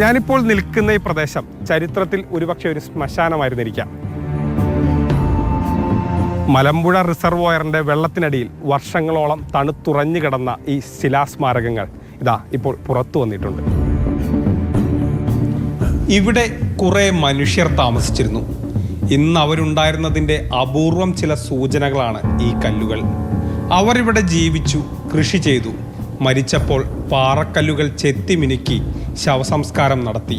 ഞാനിപ്പോൾ നിൽക്കുന്ന ഈ പ്രദേശം ചരിത്രത്തിൽ ഒരുപക്ഷെ ഒരു ശ്മശാനമായിരുന്നിരിക്കാം. മലമ്പുഴ റിസർവോയറിന്റെ വെള്ളത്തിനടിയിൽ വർഷങ്ങളോളം തണുത്തുറഞ്ഞു കിടന്ന ഈ ശിലാസ്മാരകങ്ങൾ ഇതാ ഇപ്പോൾ പുറത്തു വന്നിട്ടുണ്ട്. ഇവിടെ കുറേ മനുഷ്യർ താമസിച്ചിരുന്നു. ഇന്ന് അവരുണ്ടായിരുന്നതിന്റെ അപൂർവം ചില സൂചനകളാണ് ഈ കല്ലുകൾ. അവരിവിടെ ജീവിച്ചു കൃഷി ചെയ്തു. മരിച്ചപ്പോൾ പാറക്കല്ലുകൾ ചെത്തിമിനുക്കി ശവസംസ്കാരം നടത്തി.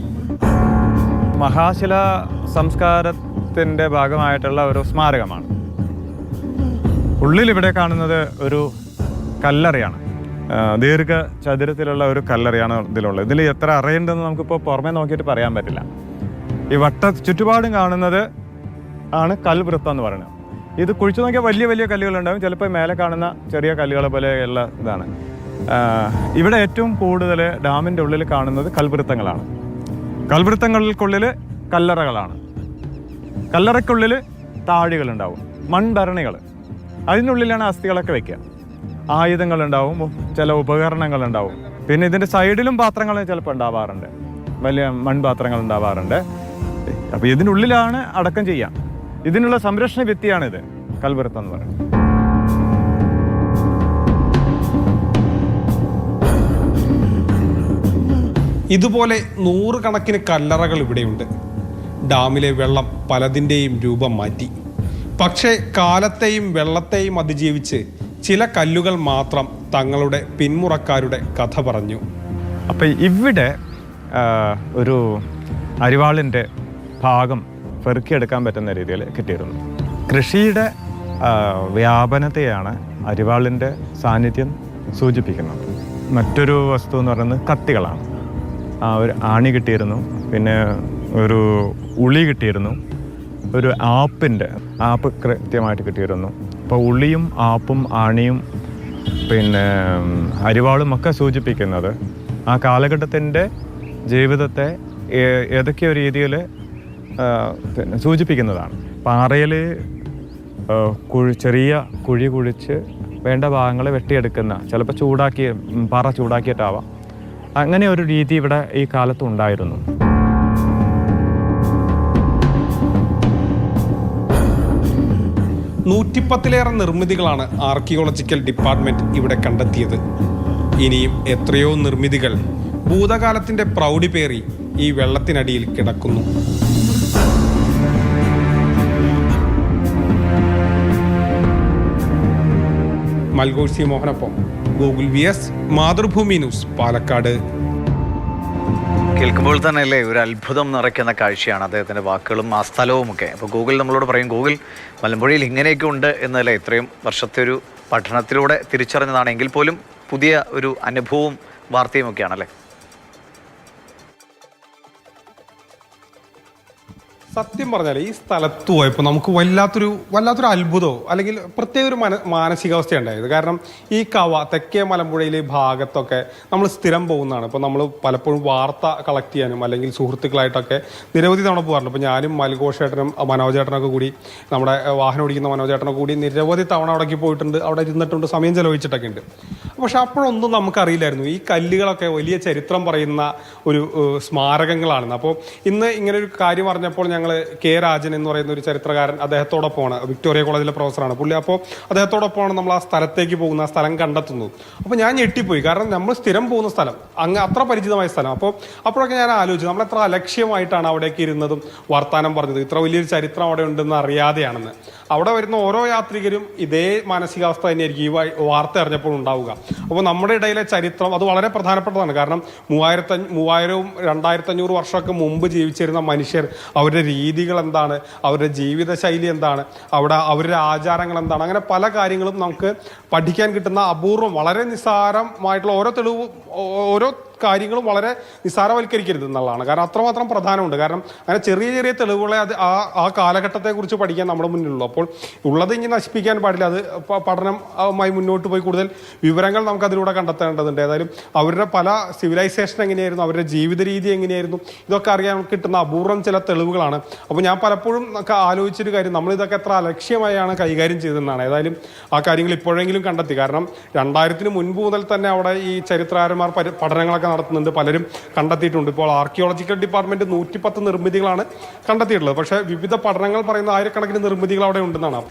മഹാശില സംസ്കാരത്തിന്റെ ഭാഗമായിട്ടുള്ള ഒരു സ്മാരകമാണ്. ഉള്ളിൽ ഇവിടെ കാണുന്നത് ഒരു കല്ലറയാണ്. ദീർഘ ചതുരത്തിലുള്ള ഒരു കല്ലറയാണ് ഇതിലുള്ളത്. ഇതിൽ എത്ര അറയുണ്ടെന്ന് നമുക്കിപ്പോൾ പുറമേ നോക്കിയിട്ട് പറയാൻ പറ്റില്ല. ഈ വട്ട ചുറ്റുപാടും കാണുന്നത് ആണ് കൽവൃത്തം എന്ന് പറയുന്നത്. ഇത് കുഴിച്ചു നോക്കിയാൽ വലിയ വലിയ കല്ലുകളുണ്ടാവും. ചിലപ്പോൾ മേലെ കാണുന്ന ചെറിയ കല്ലുകളെ പോലെയുള്ള ഇതാണ്. ഇവിടെ ഏറ്റവും കൂടുതൽ ഡാമിന്റെ ഉള്ളിൽ കാണുന്നത് കൽവൃത്തങ്ങളാണ്. കൽവൃത്തങ്ങൾക്കുള്ളിൽ കല്ലറകളാണ്. കല്ലറയ്ക്കുള്ളിൽ താഴികളുണ്ടാവും മൺഭരണികൾ അതിനുള്ളിലാണ് അസ്ഥികളൊക്കെ വെക്കുക. ആയുധങ്ങളുണ്ടാവും ചില ഉപകരണങ്ങളുണ്ടാവും. പിന്നെ ഇതിന്റെ സൈഡിലും പാത്രങ്ങൾ ചിലപ്പോൾ ഉണ്ടാവാറുണ്ട്. വലിയ മൺപാത്രങ്ങൾ ഉണ്ടാവാറുണ്ട്. അപ്പോൾ ഇതിനുള്ളിലാണ് അടക്കം ചെയ്യാം ഇതിനുള്ള സംരക്ഷണ ഭിത്തിയാണിത് കൽവൃത്തം എന്ന് പറയുന്നത്. ഇതുപോലെ നൂറുകണക്കിന് കല്ലറകൾ ഇവിടെയുണ്ട്. ഡാമിലെ വെള്ളം പലതിന്റെയും രൂപം മാറ്റി. പക്ഷേ കാലത്തെയും വെള്ളത്തെയും അതിജീവിച്ച് ചില കല്ലുകൾ മാത്രം തങ്ങളുടെ പിന്മുറക്കാരുടെ കഥ പറഞ്ഞു. അപ്പോൾ ഇവിടെ ഒരു അരിവാളിന്റെ ഭാഗം പെറുക്കിയെടുക്കാൻ പറ്റുന്ന രീതിയിൽ കിട്ടിയിരുന്നു. കൃഷിയുടെ വ്യാപനത്തെയാണ് അരിവാളിന്റെ സാന്നിധ്യം സൂചിപ്പിക്കുന്നത്. മറ്റൊരു വസ്തു എന്ന് പറയുന്നത് കത്തികളാണ്. ആ, ഒരു ആണി കിട്ടിയിരുന്നു. പിന്നെ ഒരു ഉളി കിട്ടിയിരുന്നു. ഒരു ആപ്പിന്റെ ആപ്പ് കൃത്യമായിട്ട് കിട്ടിയിരുന്നു. അപ്പോൾ ഉളിയും ആപ്പും ആണിയും പിന്നെ അരിവാളും ഒക്കെ സൂചിപ്പിക്കുന്നത് ആ കാലഘട്ടത്തിന്റെ ജീവിതത്തെ ഏതൊക്കെയോ രീതിയിൽ പിന്നെ സൂചിപ്പിക്കുന്നതാണ്. പാറയിൽ കുഴി ചെറിയ കുഴി കുഴിച്ച് വേണ്ട ഭാഗങ്ങൾ വെട്ടിയെടുക്കുന്ന ചിലപ്പോൾ ചൂടാക്കി പാറ ചൂടാക്കിയിട്ടാവാം. അങ്ങനെ ഒരു രീതി ഇവിടെ ഈ കാലത്ത് ഉണ്ടായിരുന്നു. നൂറ്റിപ്പത്തിലേറെ നിർമ്മിതികളാണ് ആർക്കിയോളജിക്കൽ ഡിപ്പാർട്ട്മെന്റ് ഇവിടെ കണ്ടെത്തിയത്. ഇനിയും എത്രയോ നിർമ്മിതികൾ ഭൂതകാലത്തിന്റെ പ്രൗഢി പേറി ഈ വെള്ളത്തിനടിയിൽ കിടക്കുന്നു. മൽഗോഴ്സി മോഹനൊപ്പം Google V S Mathrubhumi news Palakkad. കേൾക്കുമ്പോൾ തന്നെ അല്ലേ ഒരു അത്ഭുതം നിറയ്ക്കുന്ന കാഴ്ചയാണ് അദ്ദേഹത്തിന്റെ വാക്കുകളും ആ സ്ഥലവും ഒക്കെ അപ്പോൾ ഗൂഗിൾ നമ്മളോട് പറയും ഗൂഗിൾ മലമ്പുഴയിൽ ഇങ്ങനെയൊക്കെ ഉണ്ട് എന്നല്ലേ ഇത്രയും വർഷത്തെ ഒരു പഠനത്തിലൂടെ തിരിച്ചറിഞ്ഞതാണെങ്കിൽ പോലും പുതിയ ഒരു അനുഭവവും വാർത്തയും ഒക്കെയാണല്ലേ സത്യം പറഞ്ഞാൽ ഈ സ്ഥലത്ത് പോയപ്പോൾ നമുക്ക് വല്ലാത്തൊരു വല്ലാത്തൊരു അത്ഭുതമോ അല്ലെങ്കിൽ പ്രത്യേക ഒരു മന മാനസികാവസ്ഥ ഉണ്ടായത് കാരണം ഈ കവ തെക്കേ മലമ്പുഴയിലെ ഭാഗത്തൊക്കെ നമ്മൾ സ്ഥിരം പോകുന്നതാണ്. ഇപ്പോൾ നമ്മൾ പലപ്പോഴും വാർത്ത കളക്ട് ചെയ്യാനും അല്ലെങ്കിൽ സുഹൃത്തുക്കളായിട്ടൊക്കെ നിരവധി തവണ പോകാറുണ്ട്. ഇപ്പോൾ ഞാനും മൽഘോഷേട്ടനും മനോജേട്ടനൊക്കെ കൂടി നമ്മുടെ വാഹനം ഓടിക്കുന്ന മനോജേട്ടനൊക്കെ കൂടി നിരവധി തവണ അവിടേക്ക് പോയിട്ടുണ്ട്. അവിടെ ഇരുന്നിട്ടുണ്ട്. സമയം ചെലവഴിച്ചിട്ടൊക്കെ ഉണ്ട്. പക്ഷെ അപ്പോഴൊന്നും നമുക്കറിയില്ലായിരുന്നു. ഈ കല്ലുകളൊക്കെ വലിയ ചരിത്രം പറയുന്ന ഒരു സ്മാരകങ്ങളാണെന്ന്. അപ്പോൾ ഇന്ന് ഇങ്ങനെ ഒരു കാര്യം അറിഞ്ഞപ്പോൾ ഞങ്ങൾ കെ രാജൻ എന്ന് പറയുന്ന ഒരു ചരിത്രകാരൻ അദ്ദേഹത്തോടൊപ്പമാണ് വിക്ടോറിയ കോളേജിലെ പ്രൊഫസറാണ്. പുള്ളി അപ്പോൾ അദ്ദേഹത്തോടൊപ്പമാണ് നമ്മൾ ആ സ്ഥലത്തേക്ക് പോകുന്ന ആ സ്ഥലം കണ്ടെത്തുന്നത് അപ്പോൾ ഞാൻ ഞെട്ടിപ്പോയി. കാരണം നമ്മൾ സ്ഥിരം പോകുന്ന സ്ഥലം അങ്ങ് അത്ര പരിചിതമായ സ്ഥലം. അപ്പോൾ അപ്പോഴൊക്കെ ഞാൻ ആലോചിച്ചു നമ്മൾ എത്ര അലക്ഷ്യമായിട്ടാണ് അവിടേക്ക് ഇരുന്നതും വർത്താനം പറഞ്ഞത്. ഇത്ര വലിയൊരു ചരിത്രം അവിടെ ഉണ്ടെന്ന് അറിയാതെയാണെന്ന്. അവിടെ വരുന്ന ഓരോ യാത്രികരും ഇതേ മാനസികാവസ്ഥ തന്നെയായിരിക്കും. ഈ വാർത്ത അറിഞ്ഞപ്പോൾ ഉണ്ടാവുക. അപ്പോൾ നമ്മുടെ ഇടയിലെ ചരിത്രം അത് വളരെ പ്രധാനപ്പെട്ടതാണ്. കാരണം മൂവായിരത്തി മൂവായിരവും രണ്ടായിരത്തഞ്ഞൂറ് വർഷമൊക്കെ മുമ്പ് ജീവിച്ചിരുന്ന മനുഷ്യർ അവരുടെ രീതികൾ എന്താണ് അവരുടെ ജീവിതശൈലി എന്താണ് അവിടെ അവരുടെ ആചാരങ്ങൾ എന്താണ് അങ്ങനെ പല കാര്യങ്ങളും നമുക്ക് പഠിക്കാൻ കിട്ടുന്ന അപൂർവം വളരെ നിസ്സാരമായിട്ടുള്ള ഓരോ തെളിവ് ഓരോ കാര്യങ്ങളും വളരെ നിസ്സാരവൽക്കരിക്കരുത് എന്നുള്ളതാണ്. കാരണം അത്രമാത്രം പ്രധാനമുണ്ട്. കാരണം അങ്ങനെ ചെറിയ ചെറിയ തെളിവുകളെ അത് ആ ആ കാലഘട്ടത്തെക്കുറിച്ച് പഠിക്കാൻ നമ്മുടെ മുന്നിലുള്ളൂ. അപ്പോൾ ഉള്ളത് ഇങ്ങനെ നശിപ്പിക്കാൻ പാടില്ല. അത് പഠനമായി മുന്നോട്ട് പോയി കൂടുതൽ വിവരങ്ങൾ നമുക്ക് അതിലൂടെ കണ്ടെത്തേണ്ടതുണ്ട്. ഏതായാലും അവരുടെ പല സിവിലൈസേഷൻ എങ്ങനെയായിരുന്നു? അവരുടെ ജീവിത രീതി എങ്ങനെയായിരുന്നു? ഇതൊക്കെ അറിയാൻ കിട്ടുന്ന അപൂർവം ചില തെളിവുകളാണ്. അപ്പോൾ ഞാൻ പലപ്പോഴും ഒക്കെ ആലോചിച്ചൊരു കാര്യം നമ്മൾ ഇതൊക്കെ എത്ര അലക്ഷ്യമായാണ് കൈകാര്യം ചെയ്തതെന്നാണ്. ഏതായാലും ആ കാര്യങ്ങൾ ഇപ്പോഴെങ്കിലും കണ്ടെത്തി. കാരണം രണ്ടായിരത്തിന് മുൻപ് മുതൽ തന്നെ അവിടെ ഈ ചരിത്രകാരന്മാർ പഠനങ്ങളൊക്കെ നടത്തുന്നുണ്ട്. പലരും കണ്ടെത്തിയിട്ടുണ്ട്. ഇപ്പോൾ ആർക്കിയോളജിക്കൽ ഡിപ്പാർട്ട്മെന്റ് നൂറ്റിപ്പത്ത് നിർമ്മിതികളാണ് കണ്ടെത്തിയിട്ടുള്ളത്. പക്ഷേ വിവിധ പഠനങ്ങൾ പറയുന്ന ആയിരക്കണക്കിന് നിർമ്മിതികൾ അവിടെ ഉണ്ടെന്നാണ്.